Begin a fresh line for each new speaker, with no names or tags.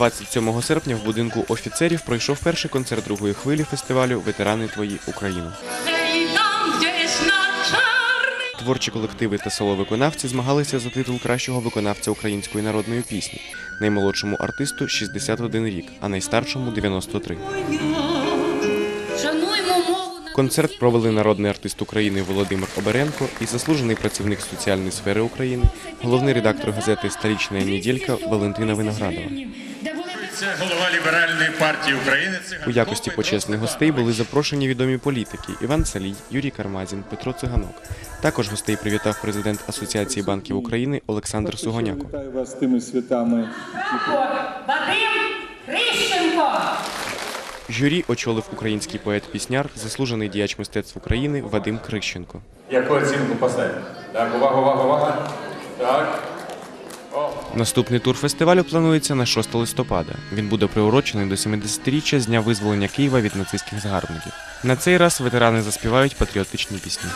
27 серпня в будинку офіцерів пройшов перший концерт другої хвилі фестивалю Ветерани твої Україну. Творчі колективи та соло-виконавці змагалися за титул кращого виконавця української народної пісні. Наймолодшому артисту 61 рік, а найстаршому 93.
Шануймо мову на
Концерт провели народний артист України Володимир Оберенко і заслужений працівник соціальної сфери України, головний редактор газети Столічна неділька Валентина Виноградова.
Це голова ліберальної партії України.
У якості почесних гостей були запрошені відомі політики Іван Салій, Юрій Кармазін, Петро Циганок. Також гостей привітав президент Асоціації банків України Олександр Сугоняко.
Вітаю вас з тими святами.
Вадим Хрищенко.
Журі очолив український поет-пісняр, заслужений діяч мистецтв України Вадим Крищенко.
Яку оцінку поставити? Так, увага, увага, увага. Так.
Наступний тур фестивалю планується на 6 листопада. Він буде приурочений до 70-річчя з дня визволення Києва від нацистських загарбників. На цей раз ветерани заспівають патріотичні пісні.